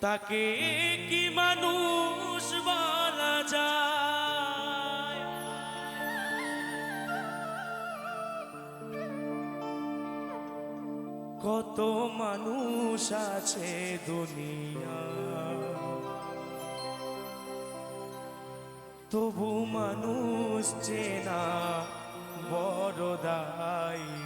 তাকে কি মানুষ বলা যায়? কত মানুষ আছে দুনিয়া। তবু মানুষ চেনা বড় দায়।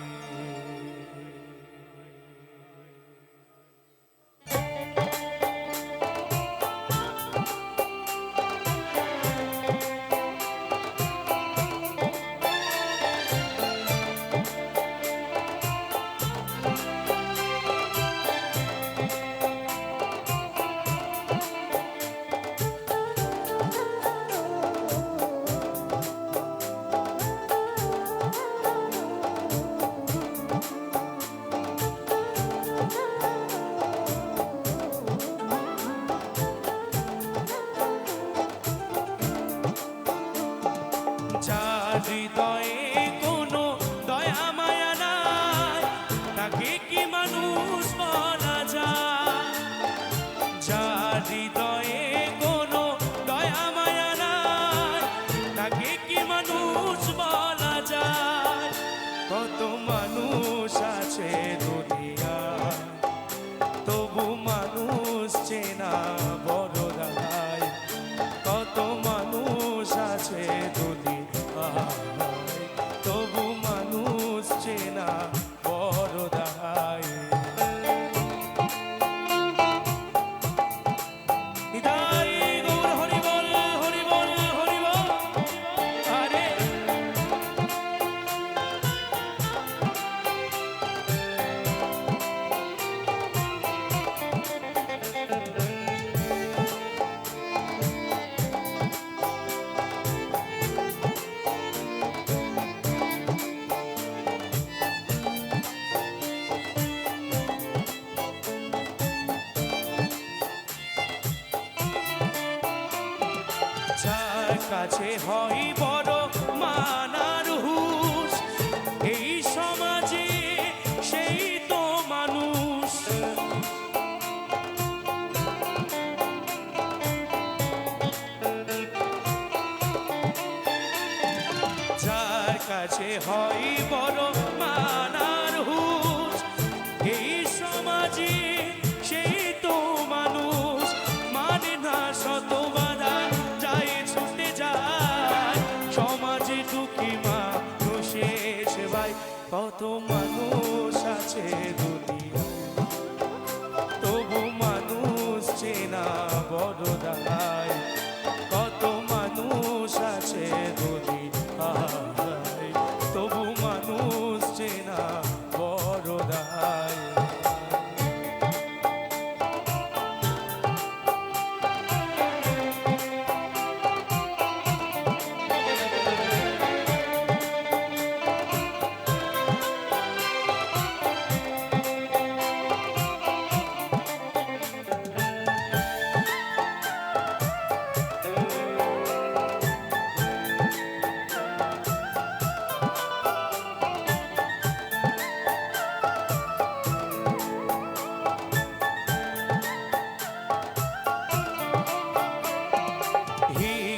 হৃদয়ে কোনো দয়া মায়া নাই। তাকে কি মানুষ বলা যায়? যার হৃদয়ে কোনো দয়া মায়া নাই, তাকে কি মানুষ বলা যায়? কত মানুষ আছে কাছে হয় বড় মানার হুশ। এই সমাজে সেই তো মানুষ। যার কাছে হয় বড় কত মানুষ আছে দুনিয়ায়।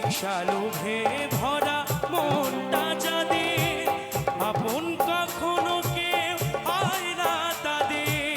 হিংসা লোভে ভরা মনটা যাদের আপন কখনো কেউ হয় তাদের।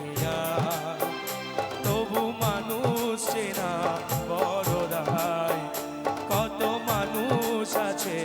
কত মানুষ আছে